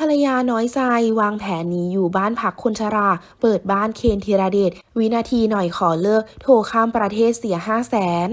ภรรยาน้อยใจวางแผนหนีอยู่บ้านพักคนชรา เปิดบ้านเคนธีรเดชวินาทีหน่อยขอเลิก โทรข้ามประเทศเสียห้าแสน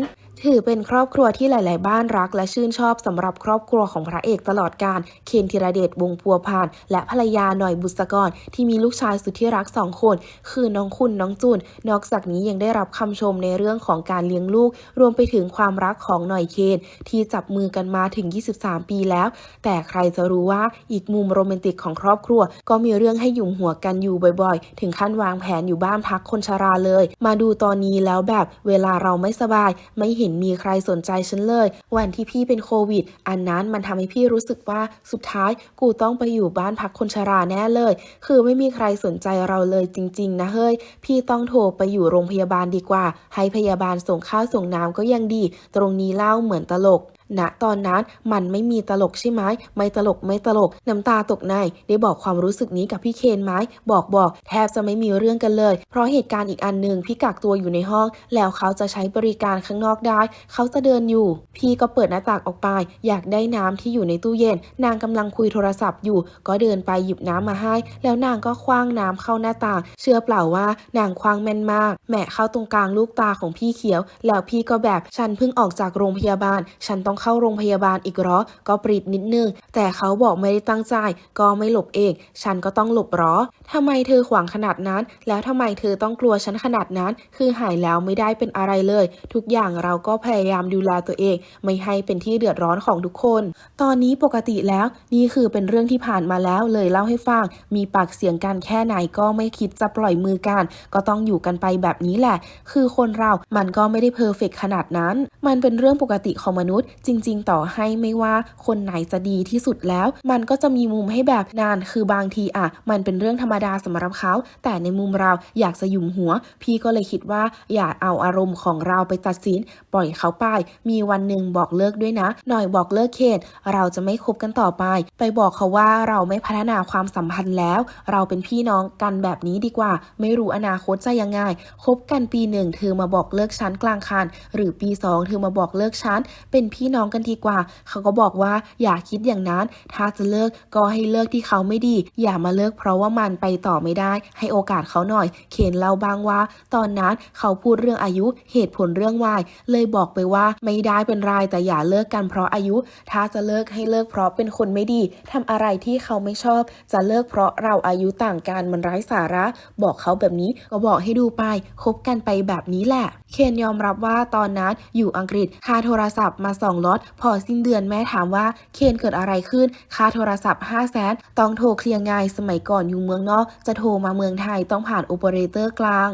ถือเป็นครอบครัวที่หลาย ๆ บ้านรัก และชื่นชอบสำหรับครอบครัวของพระเอกตลอดการ เคนธีรเดชวงพัวพาน และภรรยาหน่อยบุษกร ที่มีลูกชายสุดที่รักสองคน คือน้องคุณน้องจุน นอกจากนี้ยังได้รับคำชมในเรื่องของการเลี้ยงลูก รวมไปถึงความรักของหน่อยเคนที่จับมือกันมาถึง 23 ปีแล้ว แต่ใครจะรู้ว่าอีกมุมโรแมนติกของครอบครัว ก็มีเรื่องให้หยุมหัวกันอยู่บ่อย ๆ ถึงขั้นวางแผนอยู่บ้านพักคนชราเลย มาดูตอนนี้แล้วแบบเวลาเราไม่สบายไม่เห็นมีใครสนใจฉันเลย วันที่พี่เป็นโควิด อันนั้นมันทำให้พี่รู้สึกว่าสุดท้ายกูต้องไปอยู่บ้านพักคนชราแน่เลย คือไม่มีใครสนใจเราเลยจริง ๆ นะเฮ้ย พี่ต้องโทรไปอยู่โรงพยาบาลดีกว่า ให้พยาบาลส่งข้าวส่งน้ำก็ยังดี ตรงนี้เล่าเหมือนตลก ณตอนนั้นมันไม่มีตลกใช่ไหมไม่ตลกไม่ตลกน้ำตาตกในได้บอกความรู้สึกนี้กับพี่เคนไหมบอกบอกแทบจะไม่มีเรื่องกันเลย เพราะเหตุการณ์อีกอันหนึ่งพี่กักตัวอยู่ในห้อง แล้วเขาจะใช้บริการข้างนอกได้ เขาจะเดินอยู่ พี่ก็เปิดหน้าต่างออกไป อยากได้น้ำที่อยู่ในตู้เย็น นางกำลังคุยโทรศัพท์อยู่ ก็เดินไปหยิบน้ำมาให้ แล้วนางก็คว้างน้ำเข้าหน้าต่าง เชื่อเปล่าว่านางคว้างแม่นมากแหมเข้าตรงกลางลูกตาของพี่เขียว แล้วพี่ก็แบบฉันเพิ่งออกจากโรงพยาบาล ฉันต้องเข้าโรงพยาบาลอีกหรอ ก็ปรีดนิดนึง แต่เขาบอกไม่ได้ตั้งใจ ก็ไม่หลบเอง ฉันก็ต้องหลบหรอทำไมเธอขวางขนาดนั้น แล้วทำไมเธอต้องกลัวฉันขนาดนั้น คือหายแล้วไม่ได้เป็นอะไรเลย ทุกอย่างเราก็พยายามดูแลตัวเอง ไม่ให้เป็นที่เดือดร้อนของทุกคน ตอนนี้ปกติแล้วนี่คือเป็นเรื่องที่ผ่านมาแล้วเลยเล่าให้ฟัง มีปากเสียงกันแค่ไหนก็ไม่คิดจะปล่อยมือกัน ก็ต้องอยู่กันไปแบบนี้แหละ คือคนเรา มันก็ไม่ได้เพอร์เฟกขนาดนั้น มันเป็นเรื่องปกติของมนุษย์ จริง ๆ ต่อให้ไม่ว่าคนไหนจะดีที่สุดแล้ว มันก็จะมีมุมให้แบบนานคือบางทีอะ มันเป็นเรื่องธรรมดาสำหรับเขา แต่ในมุมเราอยากจะยุมหัว พี่ก็เลยคิดว่าอย่าเอาอารมณ์ของเราไปตัดสิน ปล่อยเขาไป มีวันหนึ่งบอกเลิกด้วยนะ หน่อยบอกเลิกเคนเราจะไม่คบกันต่อไป ไปบอกเขาว่าเราไม่พัฒนาความสัมพันธ์แล้ว เราเป็นพี่น้องกันแบบนี้ดีกว่า ไม่รู้อนาคตจะยังไงคบกันปีหนึ่งเธอมาบอกเลิกฉันกลางคันหรือปีสองเธอมาบอกเลิกฉันเป็นพี่น้องกันดีกว่า เขาก็บอกว่าอย่าคิดอย่างนั้น ถ้าจะเลิกก็ให้เลิกที่เขาไม่ดี อย่ามาเลิกเพราะว่ามันไปต่อไม่ได้ ให้โอกาสเขาหน่อยเคนเล่าบ้างว่า ตอนนั้นเขาพูดเรื่องอายุเหตุผลเรื่องวัยเลยบอกไปว่าไม่ได้เป็นไรแต่อย่าเลิกกันเพราะอายุ ถ้าจะเลิกให้เลิกเพราะเป็นคนไม่ดีทำอะไรที่เขาไม่ชอบ จะเลิกเพราะเราอายุต่างกันมันไร้สาระ บอกเขาแบบนี้ก็บอกให้ดูไปคบกันไปแบบนี้แหละ เคนยอมรับว่าตอนนั้นอยู่อังกฤษค่าโทรศัพท์มาสองล็อตพอสิ้นเดือนแม่ถามว่าเคนเกิดอะไรขึ้น ค่าโทรศัพท์5 0 0แสนต้องโทรเคลียร์งานสมัยก่อนอยู่เมืองนอก จะโทรมาเมืองไทยต้องผ่านโอเปอเรเตอร์กลาง